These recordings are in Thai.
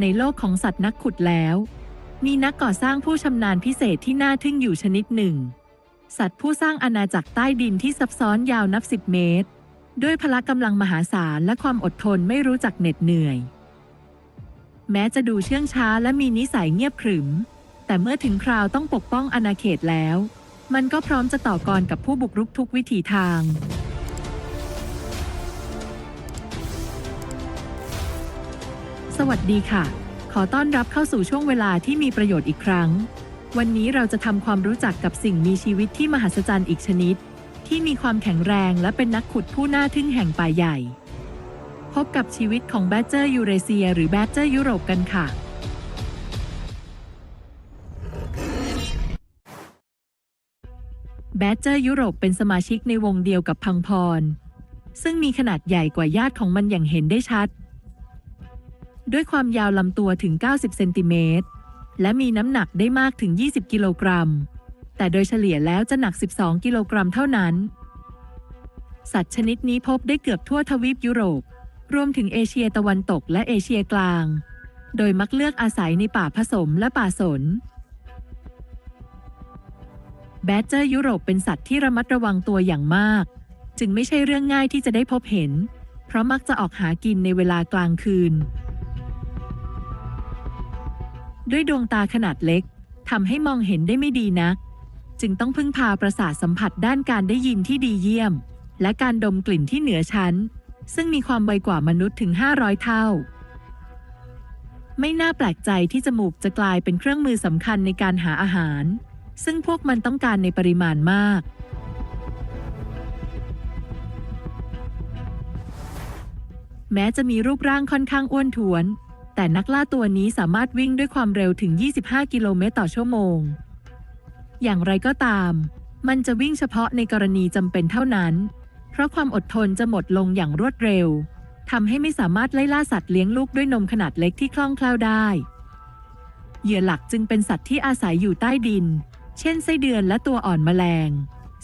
ในโลกของสัตว์นักขุดแล้ว มีนักก่อสร้างผู้ชำนาญพิเศษที่น่าทึ่งอยู่ชนิดหนึ่ง สัตว์ผู้สร้างอาณาจักรใต้ดินที่ซับซ้อนยาวนับสิบเมตร ด้วยพละกำลังมหาศาลและความอดทนไม่รู้จักเหน็ดเหนื่อย แม้จะดูเชื่องช้าและมีนิสัยเงียบขรึม แต่เมื่อถึงคราวต้องปกป้องอาณาเขตแล้ว มันก็พร้อมจะต่อกรกับผู้บุกรุกทุกวิถีทาง สวัสดีค่ะ ขอต้อนรับเข้าสู่ช่วงเวลาที่มีประโยชน์อีกครั้ง วันนี้เราจะทำความรู้จักกับสิ่งมีชีวิตที่มหัศจรรย์อีกชนิด ที่มีความแข็งแรงและเป็นนักขุดผู้น่าทึ่งแห่งป่าใหญ่ พบกับชีวิตของแบดเจอร์ยูเรเซีย หรือแบดเจอร์ยุโรปกันค่ะ แบดเจอร์ยุโรปเป็นสมาชิกในวงเดียวกับพังพร ซึ่งมีขนาดใหญ่กว่าญาติของมันอย่างเห็นได้ชัด ด้วยความยาวลำตัวถึง 90 เซนติเมตร และมีน้ำหนักได้มากถึง 20 กิโลกรัม แต่โดยเฉลี่ยแล้วจะหนัก 12 กิโลกรัมเท่านั้น สัตว์ชนิดนี้พบได้เกือบทั่วทวีปยุโรป รวมถึงเอเชียตะวันตกและเอเชียกลาง โดยมักเลือกอาศัยในป่าผสมและป่าสน แบดเจอร์ยุโรปเป็นสัตว์ที่ระมัดระวังตัวอย่างมาก จึงไม่ใช่เรื่องง่ายที่จะได้พบเห็น เพราะมักจะออกหากินในเวลากลางคืน ด้วยดวงตาขนาดเล็กทำให้มองเห็นได้ไม่ดีนัก จึงต้องพึ่งพาประสาทสัมผัสด้านการได้ยินที่ดีเยี่ยม และการดมกลิ่นที่เหนือชั้น ซึ่งมีความไวกว่ามนุษย์ถึง 500 เท่า ไม่น่าแปลกใจที่จมูกจะกลายเป็นเครื่องมือสำคัญในการหาอาหาร ซึ่งพวกมันต้องการในปริมาณมากแม้จะมีรูปร่างค่อนข้างอ้วนท้วน แต่นักล่าตัวนี้สามารถวิ่งด้วยความเร็วถึง 25 กิโลเมตรต่อชั่วโมง อย่างไรก็ตาม มันจะวิ่งเฉพาะในกรณีจำเป็นเท่านั้น เพราะความอดทนจะหมดลงอย่างรวดเร็วทำให้ไม่สามารถไล่ล่าสัตว์เลี้ยงลูกด้วยนมขนาดเล็กที่คล่องแคล่วได้ เหยื่อหลักจึงเป็นสัตว์ที่อาศัยอยู่ใต้ดิน เช่นไส้เดือนและตัวอ่อนแมลง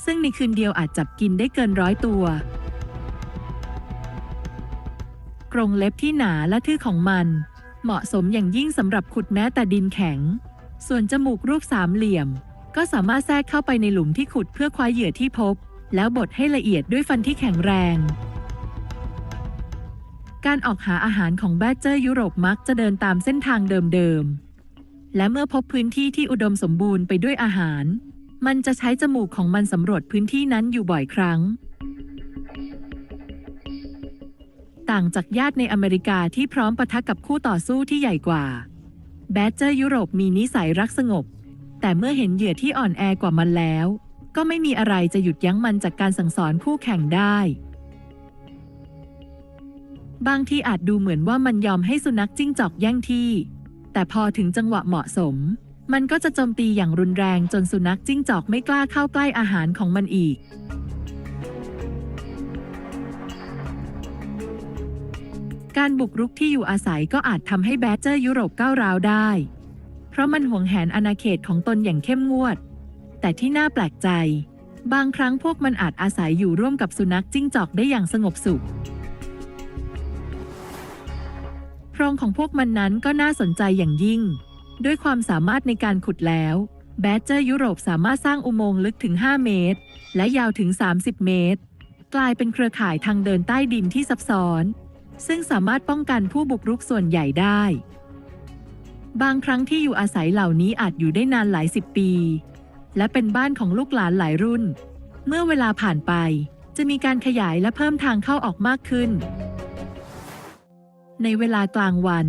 ซึ่งในคืนเดียวอาจจับกินได้เกินร้อยตัว กรงเล็บที่หนาและทื่อของมัน เหมาะสมอย่างยิ่งสำหรับขุดแม้แต่ดินแข็ง ส่วนจมูกรูปสามเหลี่ยม ก็สามารถแทรกเข้าไปในหลุมที่ขุดเพื่อคว้าเหยื่อที่พบ แล้วบดให้ละเอียดด้วยฟันที่แข็งแรง การออกหาอาหารของแบดเจอร์ยุโรปมักจะเดินตามเส้นทางเดิมๆ และเมื่อพบพื้นที่ที่อุดมสมบูรณ์ไปด้วยอาหาร มันจะใช้จมูกของมันสำรวจพื้นที่นั้นอยู่บ่อยครั้ง ต่างจากญาติในอเมริกาที่พร้อมปะทะกับคู่ต่อสู้ที่ใหญ่กว่า แบดเจอร์ยุโรปมีนิสัยรักสงบ แต่เมื่อเห็นเหยื่อที่อ่อนแอกว่ามันแล้ว ก็ไม่มีอะไรจะหยุดยั้งมันจากการสั่งสอนคู่แข่งได้ บางที่อาจดูเหมือนว่ามันยอมให้สุนัขจิ้งจอกแย่งที่ แต่พอถึงจังหวะเหมาะสม มันก็จะโจมตีอย่างรุนแรงจนสุนัขจิ้งจอกไม่กล้าเข้าใกล้อาหารของมันอีก การบุกรุกที่อยู่อาศัยก็อาจทำให้แบดเจอร์ยุโรปก้าวร้าวได้ เพราะมันห่วงแหนอาณาเขตของตนอย่างเข้มงวด แต่ที่น่าแปลกใจ บางครั้งพวกมันอาจอาศัยอยู่ร่วมกับสุนัขจิ้งจอกได้อย่างสงบสุขโพรงของพวกมันนั้นก็น่าสนใจอย่างยิ่ง ด้วยความสามารถในการขุดแล้ว แบดเจอร์ยุโรปสามารถสร้างอุโมงค์ลึกถึง 5 เมตร และยาวถึง 30 เมตร กลายเป็นเครือข่ายทางเดินใต้ดินที่ซับซ้อน ซึ่งสามารถป้องกันผู้บุกรุกส่วนใหญ่ได้ บางครั้งที่อยู่อาศัยเหล่านี้อาจอยู่ได้นานหลายสิบปี และเป็นบ้านของลูกหลานหลายรุ่น เมื่อเวลาผ่านไป จะมีการขยายและเพิ่มทางเข้าออกมากขึ้น ในเวลากลางวัน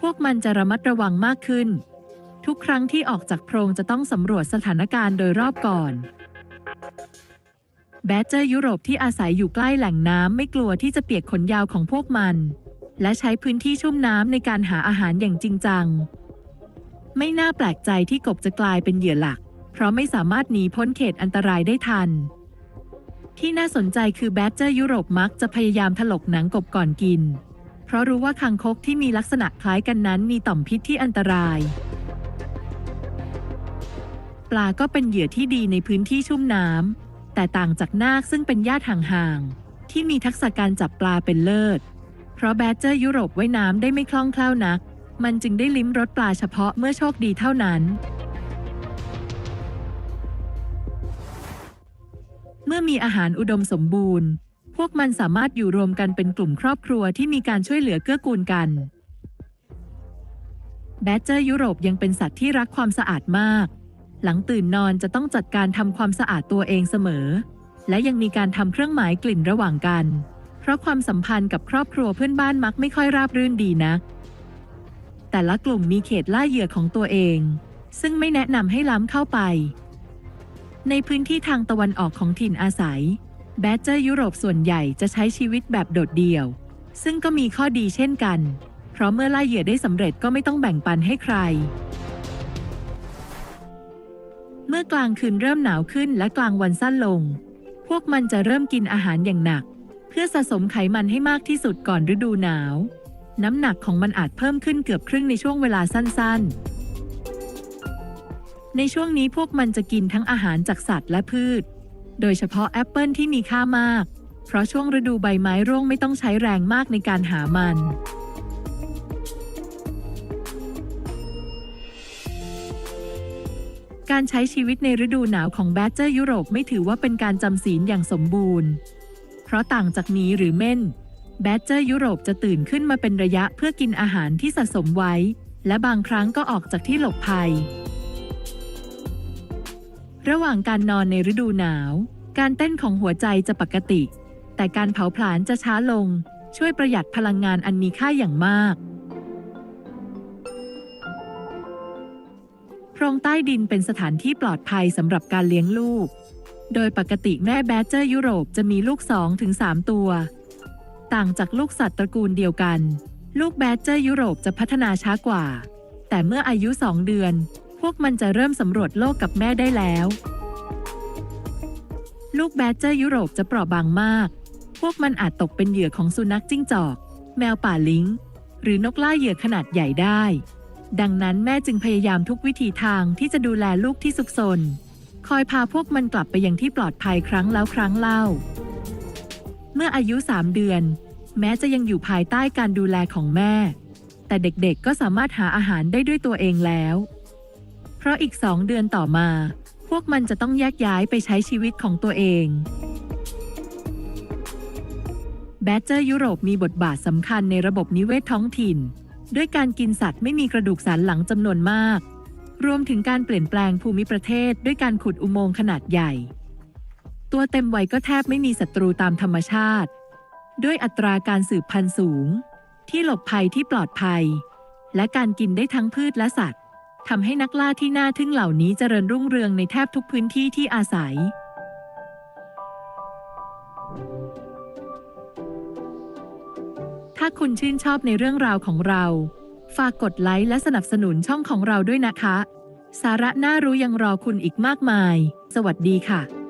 พวกมันจะระมัดระวังมากขึ้น ทุกครั้งที่ออกจากโพรงจะต้องสำรวจสถานการณ์โดยรอบก่อน แบดเจอร์ยุโรปที่อาศัยอยู่ใกล้แหล่งน้ำไม่กลัวที่จะเปียกขนยาวของพวกมัน และใช้พื้นที่ชุ่มน้ำในการหาอาหารอย่างจริงจัง ไม่น่าแปลกใจที่กบจะกลายเป็นเหยื่อหลัก เพราะไม่สามารถหนีพ้นเขตอันตรายได้ทัน ที่น่าสนใจคือแบดเจอร์ยุโรปมักจะพยายามถลกหนังกบก่อนกิน เพราะรู้ว่าคางคกที่มีลักษณะคล้ายกันนั้นมีต่อมพิษที่อันตรายปลาก็เป็นเหยื่อที่ดีในพื้นที่ชุ่มน้ำ แต่ต่างจากนาคซึ่งเป็นญาติห่างๆ ที่มีทักษะการจับปลาเป็นเลิศ เพราะแบดเจอร์ยุโรปว่ายน้ำได้ไม่คล่องแคล่วนัก มันจึงได้ลิ้มรสปลาเฉพาะเมื่อโชคดีเท่านั้น เมื่อมีอาหารอุดมสมบูรณ์ พวกมันสามารถอยู่รวมกันเป็นกลุ่มครอบครัวที่มีการช่วยเหลือเกื้อกูลกัน แบดเจอร์ยุโรปยังเป็นสัตว์ที่รักความสะอาดมาก หลังตื่นนอนจะต้องจัดการทำความสะอาดตัวเองเสมอ และยังมีการทำเครื่องหมายกลิ่นระหว่างกัน เพราะความสัมพันธ์กับครอบครัวเพื่อนบ้านมักไม่ค่อยราบรื่นดีนะ แต่ละกลุ่มมีเขตล่าเหยื่อของตัวเอง ซึ่งไม่แนะนำให้ล้ำเข้าไป ในพื้นที่ทางตะวันออกของถิ่นอาศัย แบดเจอร์ยุโรปส่วนใหญ่จะใช้ชีวิตแบบโดดเดี่ยว ซึ่งก็มีข้อดีเช่นกัน เพราะเมื่อล่าเหยื่อได้สำเร็จก็ไม่ต้องแบ่งปันให้ใคร มื่อกลางคืนเริ่มหนาวขึ้นและกลางวันสั้นลง พวกมันจะเริ่มกินอาหารอย่างหนัก เพื่อสะสมไขมันให้มากที่สุดก่อนฤดูหนาว น้ำหนักของมันอาจเพิ่มขึ้นเกือบครึ่งในช่วงเวลาสั้นๆ ในช่วงนี้พวกมันจะกินทั้งอาหารจากสัตว์และพืช โดยเฉพาะแอปเปิลที่มีค่ามาก เพราะช่วงฤดูใบไม้ร่วงไม่ต้องใช้แรงมากในการหามัน การใช้ชีวิตในฤดูหนาวของแบดเจอร์ยุโรปไม่ถือว่าเป็นการจำศีลอย่างสมบูรณ์ เพราะต่างจากหมีหรือเม่น แบดเจอร์ยุโรปจะตื่นขึ้นมาเป็นระยะเพื่อกินอาหารที่สะสมไว้ และบางครั้งก็ออกจากที่หลบภัย ระหว่างการนอนในฤดูหนาว การเต้นของหัวใจจะปกติ แต่การเผาผลาญจะช้าลง ช่วยประหยัดพลังงานอันมีค่าอย่างมาก รงใต้ดินเป็นสถานที่ปลอดภัยสำหรับการเลี้ยงลูก โดยปกติแม่แบดเจอร์ยุโรปจะมีลูก 2-3 ตัว ต่างจากลูกสัตว์ตระกูลเดียวกัน ลูกแบดเจอร์ยุโรปจะพัฒนาช้ากว่า แต่เมื่ออายุ 2 เดือน พวกมันจะเริ่มสำรวจโลกกับแม่ได้แล้ว ลูกแบดเจอร์ยุโรปจะเปราะบางมาก พวกมันอาจตกเป็นเหยื่อของสุนัขจิ้งจอก แมวป่าลิงหรือนกล่าเหยื่อขนาดใหญ่ได้ ดังนั้นแม่จึงพยายามทุกวิธีทางที่จะดูแลลูกที่สุกซนคอยพาพวกมันกลับไปยังที่ปลอดภัยครั้งแล้วครั้งเล่า เมื่ออายุ3เดือน แม้จะยังอยู่ภายใต้การดูแลของแม่ แต่เด็กๆก็สามารถหาอาหารได้ด้วยตัวเองแล้ว เพราะอีกสองเดือนต่อมา พวกมันจะต้องแยกย้ายไปใช้ชีวิตของตัวเองแบดเจอร์ยุโรปมีบทบาทสำคัญในระบบนิเวศท้องถิ่น ด้วยการกินสัตว์ไม่มีกระดูกสันหลังจำนวนมาก รวมถึงการเปลี่ยนแปลงภูมิประเทศด้วยการขุดอุโมงค์ขนาดใหญ่ ตัวเต็มวัยก็แทบไม่มีศัตรูตามธรรมชาติ ด้วยอัตราการสืบพันธุ์สูง ที่หลบภัยที่ปลอดภัย และการกินได้ทั้งพืชและสัตว์ทำให้นักล่าที่น่าทึ่งเหล่านี้เจริญรุ่งเรืองในแทบทุกพื้นที่ที่อาศัย ถ้าคุณชื่นชอบในเรื่องราวของเรา ฝากกดไลค์และสนับสนุนช่องของเราด้วยนะคะ สาระน่ารู้ยังรอคุณอีกมากมาย สวัสดีค่ะ